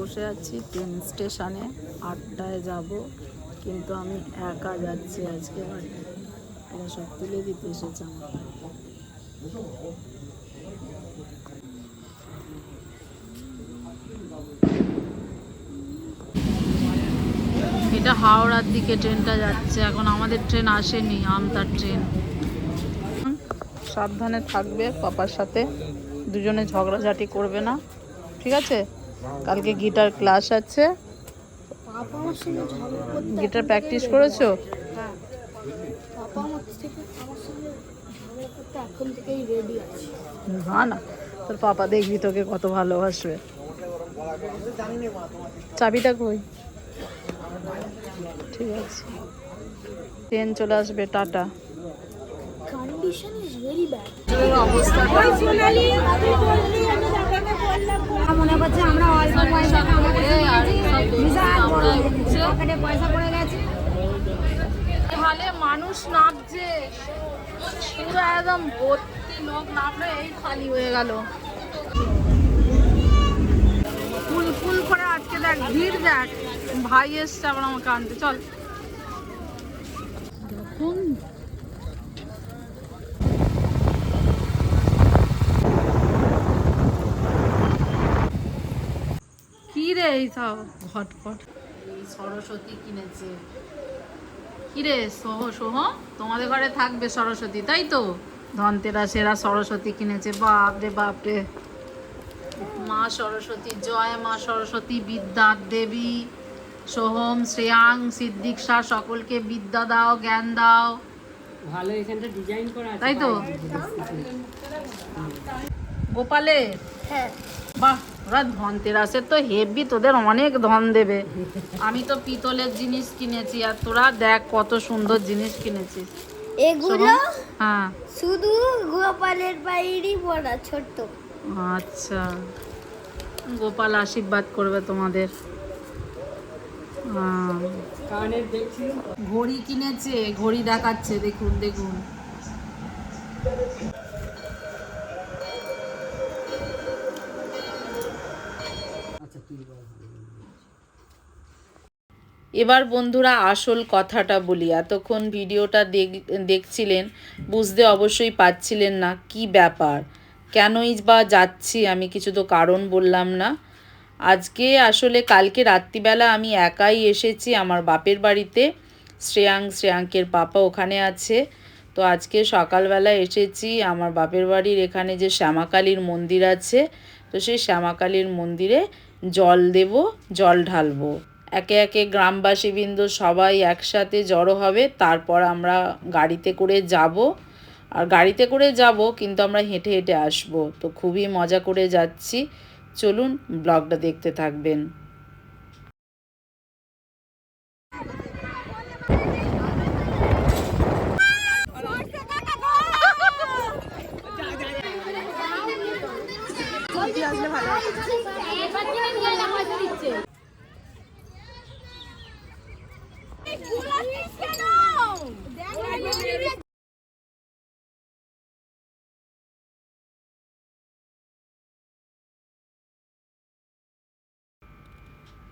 বসে আছি ট্রেন স্টেশনে আটটায় যাব, কিন্তু আমি একা যাচ্ছি আজকে বাড়ি এরা সব তুলে দিতে এসেছে আমাকে। এটা হাওড়ার দিকে ট্রেনটা যাচ্ছে, এখন আমাদের ট্রেন আসেনি, আমতার ট্রেন সাবধানে থাকবে, পাপার সাথে। দুজনে ঝগড়াঝাটি করবে না। ঠিক আছে? কালকে গিটার ক্লাস আছে। গিটার প্র্যাকটিস করেছ? না না। তোর পাপা দেখবি তোকে কত ভালোবাসবে। চাবিটা কই? ঠিক আছে। ট্রেন চলে আসবে, টাটা। অবস্থা মনে আমরা অল্প পয়সা পকেটে পয়সা পড়ে গেছে। হালে মানুষ নামছে পুরো একদম ভর্তি লোক নামলে এই খালি হয়ে গেল। ফুল ফুল করে আজকে দেখ ভিড় দেখ। ভাই এসছে আবার আমাকে আনতে চল। এই সব ঘটপট। এই সরস্বতী কিনেছে। কিরে সোহ সোহ তোমাদের ঘরে থাকবে সরস্বতী তাই তো? ধনতেরাসেরা সরস্বতী কিনেছে বাপ রে বাপ রে মা সরস্বতী জয় মা সরস্বতী বিদ্যার দেবী। সোহম শ্রেয়াং সিদ্দিক শাহ সকলকে বিদ্যা দাও জ্ঞান দাও। ভালো এখানটা ডিজাইন করা তাই তো? গোপালে হ্যাঁ। বাহ ওরা ধনতেরাসের তো হেভি তোদের অনেক ধন দেবে। আমি তো পিতলের জিনিস কিনেছি আর তোরা দেখ কত সুন্দর জিনিস কিনেছিস। এগুলো হ্যাঁ। শুধু গোপালের বাইরেই পড়া ছোট্ট। আচ্ছা। গোপাল আশীর্বাদ করবে তোমাদের। হ্যাঁ। ঘড়ি কিনেছে ঘড়ি দেখাচ্ছে দেখুন দেখুন। এবার বন্ধুরা আসল কথাটা বলি। এতক্ষণ ভিডিওটা দেখ- দেখছিলেন, বুঝতে অবশ্যই পাচ্ছিলেন না কি ব্যাপার। কেনই বা যাচ্ছি আমি কিছু তো কারণ বললাম না। আজকে আসলে কালকে রাত্রিবেলা আমি একাই এসেছি আমার বাপের বাড়িতে। শ্রেয়াং শ্রেয়াঙ্কের পাপা ওখানে আছে। তো আজকে সকালবেলা এসেছি আমার বাপের বাড়ির এখানে যে শ্যামাকালীর মন্দির আছে, তো সেই শ্যামাকালীর মন্দিরে জল দেব, জল ঢালবো। একে একে গ্রামবাসীবৃন্দ সবাই একসাথে জড়ো হবে, তারপর আমরা গাড়িতে করে যাব। আর গাড়িতে করে যাব, কিন্তু আমরা হেঁটে হেঁটে আসব। তো খুবই মজা করে যাচ্ছি। চলুন ব্লগটা দেখতে থাকবেন।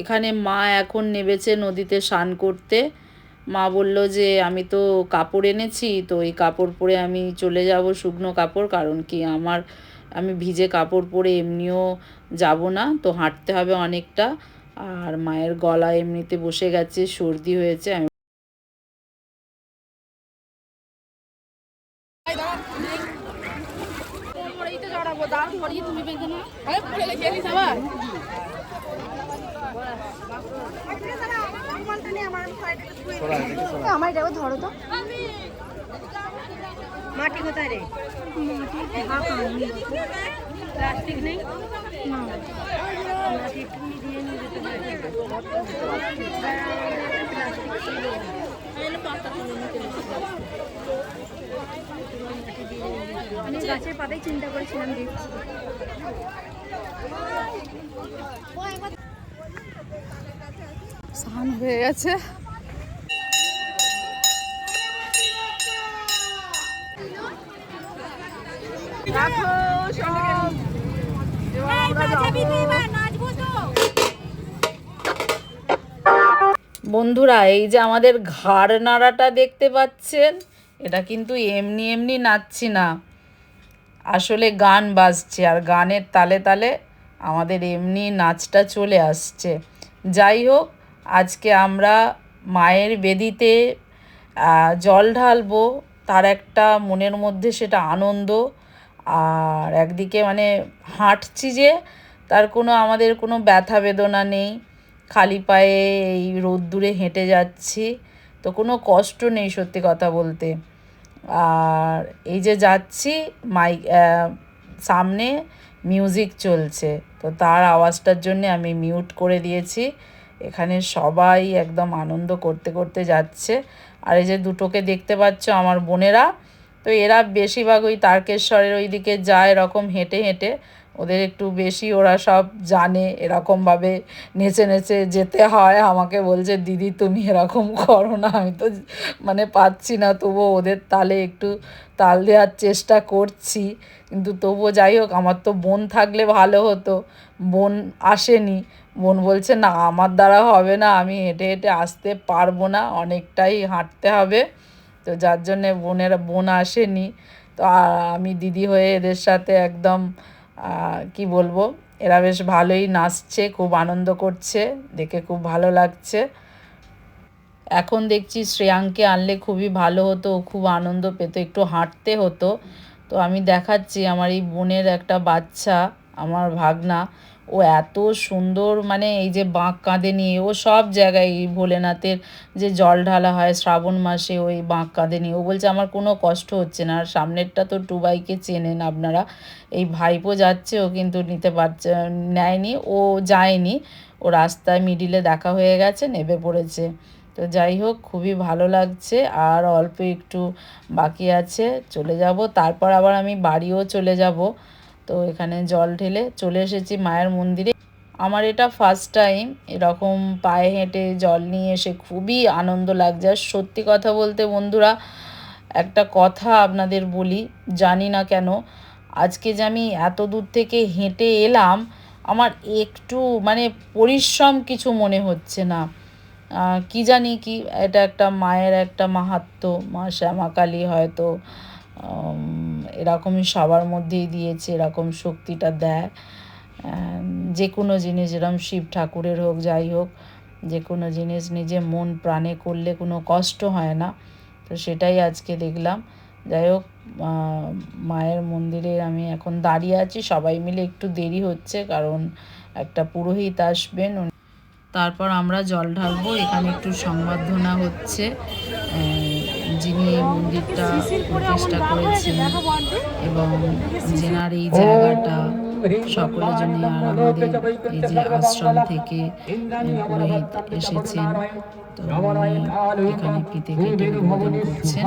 এখানে মা এখন নেবেছে নদীতে স্নান করতে। মা বলল যে, আমি তো কাপড় এনেছি, তো এই কাপড় পরে আমি চলে যাব শুকনো কাপড়, কারণ কি আমার, আমি ভিজে কাপড় পরে এমনিও যাব না, তো হাঁটতে হবে অনেকটা। আর মায়ের গলা এমনিতে বসে গেছে, সর্দি হয়েছে আমি আমার এটাও ধরো তো। মাটি কোথায় রে? প্লাস্টিক নেই? আমি গাছের পাতাই চিন্তা করেছিলাম দেখছি। স্নান হয়ে গেছে। বন্ধুরা এই যে আমাদের ঘাড় নাড়াটা দেখতে পাচ্ছেন এটা কিন্তু এমনি এমনি নাচছি না। আসলে গান বাজছে আর গানের তালে তালে আমাদের এমনি নাচটা চলে আসছে। যাই হোক আজকে আমরা মায়ের বেদিতে জল ঢালবো, তার একটা মনের মধ্যে সেটা আনন্দ, আর একদিকে মানে হাঁটছি যে, তার কোনো আমাদের কোনো ব্যথা বেদনা নেই, খালি পায়ে এই রোদ্দুরে হেঁটে যাচ্ছি, তো কোনো কষ্ট নেই সত্যি কথা বলতে। আর এই যে যাচ্ছি মাইক সামনে মিউজিক চলছে, তো তার আওয়াজটার জন্যে আমি মিউট করে দিয়েছি। এখানে সবাই একদম আনন্দ করতে করতে যাচ্ছে। আর এই যে দুটোকে দেখতে পাচ্ছ আমার বোনেরা, তো এরা বেশিরভাগ ওই তারকেশ্বরের ওই দিকে যায় এরকম হেঁটে হেঁটে। ওদের একটু বেশি ওরা সব জানে এরকমভাবে নেচে নেচে যেতে হয়। আমাকে বলছে, দিদি, তুমি এরকম করো না, আমি তো মানে পাচ্ছি না। তবুও ওদের তালে একটু তাল দেওয়ার চেষ্টা করছি। কিন্তু তবুও যাই হোক, আমার তো বোন থাকলে ভালো হতো। বোন আসেনি। বোন বলছে, না, আমার দ্বারা হবে না, আমি হেঁটে হেঁটে আসতে পারব না, অনেকটাই হাঁটতে হবে। তো যার জন্যে বোনের, বোন আসেনি। তো আমি দিদি হয়ে এদের সাথে একদম কি বলব, এরা বেশ ভালোই নাচছে, খুব আনন্দ করছে, দেখে খুব ভালো লাগছে। এখন দেখছি শ্রেয়াঙ্কে আনলে খুবই ভালো হতো খুব আনন্দ পেতো, একটু হাঁটতে হতো। তো আমি দেখাচ্ছি আমার এই বোনের একটা বাচ্চা। আমার ভাগনা, ও এত সুন্দর মানে এই যে বাঁক কাঁধে নিয়ে, ও সব জায়গায় এই ভোলেনাথের যে জল ঢালা হয় শ্রাবণ মাসে, ওই বাঁক কাঁধে নিয়ে। ও বলছে, আমার কোনো কষ্ট হচ্ছে না, আর সামনেরটা তো টুবাইকে চেনেন আপনারা। এই ভাইপো যাচ্ছে, ও কিন্তু নিতে পারছে, নেয়নি, ও যায়নি। ও রাস্তায় মিডিলে দেখা হয়ে গেছে, নেবে পড়েছে। তো যাই হোক, খুবই ভালো লাগছে, আর অল্প একটু বাকি আছে, চলে যাব। তারপর আবার আমি বাড়িও চলে যাব। তো এখানে জল ঢেলে চলে এসেছি মায়ের মন্দিরে। আমার এটা ফার্স্ট টাইম এরকম পায়ে হেঁটে জল নিয়ে এসে খুবই আনন্দ লাগছে। আর সত্যি কথা বলতে বন্ধুরা, একটা কথা আপনাদের বলি, জানি না কেন, আজকে যে আমি এত দূর থেকে হেঁটে এলাম, আমার একটু মানে পরিশ্রম কিছু মনে হচ্ছে না। কি জানি কি, এটা একটা মায়ের একটা মাহাত্ম্য, মা শ্যামা কালী হয়তো এরকমই সবার মধ্যেই দিয়েছে, এরকম শক্তিটা দেয়। যে কোনো জিনিস যেরকম শিব ঠাকুরের হোক, যাই হোক, যে কোনো জিনিস নিজে মন প্রাণে করলে কোনো কষ্ট হয় না। তো সেটাই আজকে দেখলাম। যাই হোক মায়ের মন্দিরে আমি এখন দাঁড়িয়ে আছি। সবাই মিলে একটু দেরি হচ্ছে কারণ একটা পুরোহিত আসবেন। তারপর আমরা জল ঢালবো। এখানে একটু সংবর্ধনা হচ্ছে। যিনি এই মন্দিরটা প্রতিষ্ঠা করেছেন এবং যেনার এই জায়গাটা সকলের জন্য আর আমাদের এই যে আশ্রম থেকে পুরোহিত এসেছেন, তো এখানে ফিতে কেটে করছেন।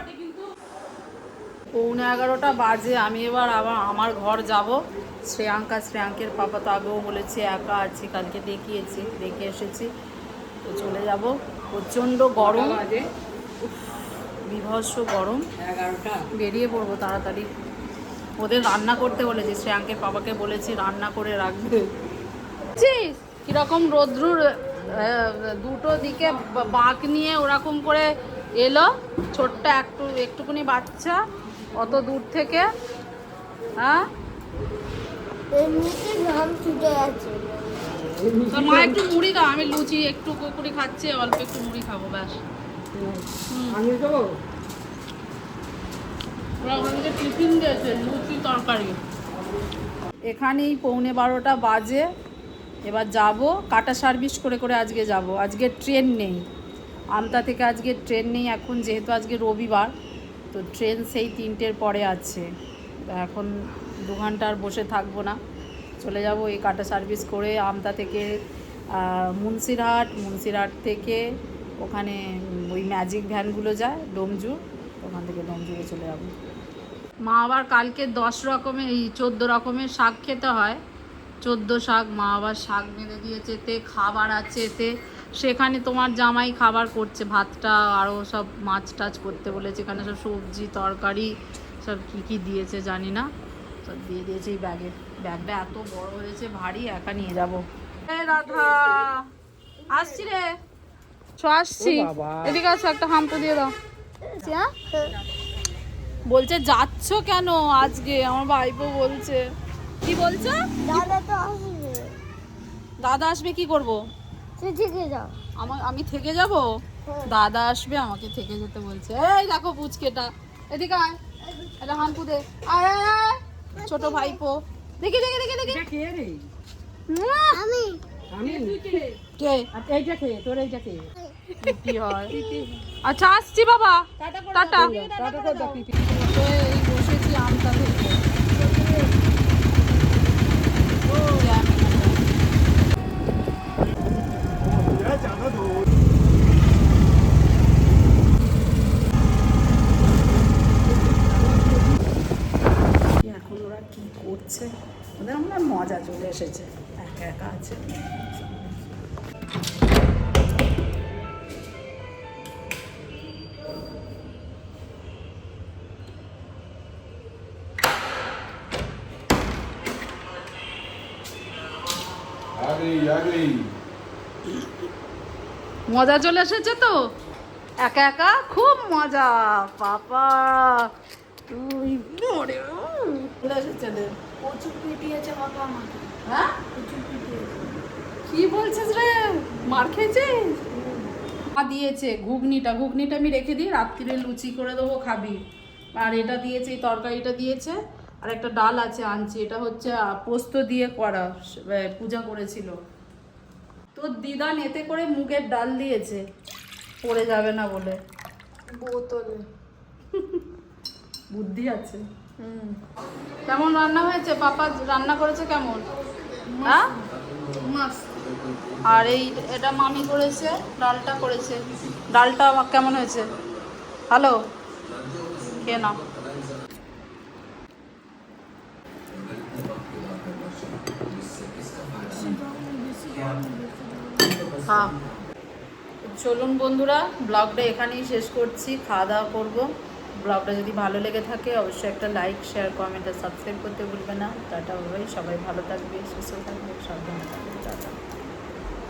পৌনে এগারোটা বাজে আমি এবার আবার আমার ঘর যাব। শ্রেয়াঙ্কা শ্রেয়াঙ্কের পাপা তো আগেও বলেছে একা আছি কালকে দেখিয়েছি দেখে এসেছি। তো চলে যাব। প্রচণ্ড গরম। বাজে? বিভৎস গরম। এগারোটা? বেরিয়ে পড়ব তাড়াতাড়ি। ওদের রান্না করতে বলেছি শ্রেয়াঙ্কের বাবাকে বলেছি রান্না করে রাখবে। কীরকম রোদ্রুর দুটো দিকে বাঁক নিয়ে ওরকম করে এলো ছোট্ট একটু একটুকুনি বাচ্চা। অত দূর থেকে হ্যাঁ? মা একটু মুড়ি দাও আমি লুচি একটু কুকুরি খাচ্ছি অল্প একটু মুড়ি খাব ব্যাস। টিফিন দিয়েছে লুচি তরকারি। এখানেই পৌনে বারোটা বাজে এবার যাব কাটা সার্ভিস করে করে আজকে যাব। আজকে ট্রেন নেই। আমতা থেকে আজকে ট্রেন নেই এখন যেহেতু আজকে রবিবার তো ট্রেন সেই তিনটের পরে আছে। এখন দু ঘণ্টা আর বসে থাকব না। চলে যাব এই কাটা সার্ভিস করে আমতা থেকে মুন্সিরহাট। মুন্সিরহাট থেকে ওখানে ওই ম্যাজিক ভ্যানগুলো যায় ডোমজুর ওখান থেকে ডোমজুরে চলে যাব। মা আবার কালকে দশ রকমের, এই চোদ্দ রকমের শাক খেতে হয়। চোদ্দ শাক, মা আবার শাক বেঁধে দিয়েছে, এতে খাবার আছে, এতে সেখানে তোমার জামাই খাবার করছে ভাতটা আরও সব মাছ টাছ করতে বলেছে এখানে সব সবজি তরকারি সব কী কী দিয়েছে জানি না। সব দিয়ে দিয়েছে এই ব্যাগে। ব্যাগটা এত বড় হয়েছে ভারী একা নিয়ে যাব। রাধা আসছি রে। চ আসছি। এদিকে আসো একটা হাম্পু দিয়ে দাও। বলছে যাচ্ছ কেন আজকে? আমার ভাইপো বলছে। কি বলছো? দাদা তো আসবে। দাদা আসবে কি করব? থেকে যাও। আমার আমি থেকে যাব? দাদা আসবে আমাকে থেকে যেতে বলছে। এই দেখো পুচকেটা। এদিকে আয়। এটা হাম্পু দে। আয়। ছোট ভাইপো। দেখি দেখি দেখি দেখি। এটা কে রে? আমি। আমি? কে? আর এইটা কে? তোর এইটা কে? কি হয়। আচ্ছা আসছি বাবা। Tata tata. করে দাও। পিপি এই বসেছি আমটা থেকে এখন ওরা কি করছে ওদের আমার মজা চলে এসেছে। একা একা আছে। মজা চলে এসেছে তো? একা একা? খুব মজা পাপা। তুই মরে চলে এসেছে। প্রচুর পিটিয়েছে বাবা আমাকে হ্যাঁ? প্রচুর পিটিয়েছে কি বলছিস রে? মার খেয়েছিস? মা দিয়েছে ঘুগনিটা ঘুগনিটা আমি রেখে দিই রাত্রিরে লুচি করে দেবো খাবি। আর এটা দিয়েছে এই তরকারিটা দিয়েছে আর একটা ডাল আছে আনছি এটা হচ্ছে পোস্ত দিয়ে করা পূজা করেছিল। তোর দিদা নেতে করে মুগের ডাল দিয়েছে পড়ে যাবে না বলে। বোতলে। বুদ্ধি আছে। কেমন রান্না হয়েছে? পাপা রান্না করেছে কেমন? হ্যাঁ? আর এই এটা মামি করেছে ডালটা করেছে। ডালটা কেমন হয়েছে? হ্যালো খেয়ে নাও। হ্যাঁ। চলুন বন্ধুরা ব্লগটা এখানেই শেষ করছি। খাওয়া দাওয়া করব। ব্লগটা যদি ভালো লেগে থাকে, অবশ্যই একটা লাইক শেয়ার কমেন্ট আর সাবস্ক্রাইব করতে ভুলবে না। টাটা ভাই সবাই ভালো থাকবে, সুস্থ থাকবে, সাবধানে থাকবে। টাটা।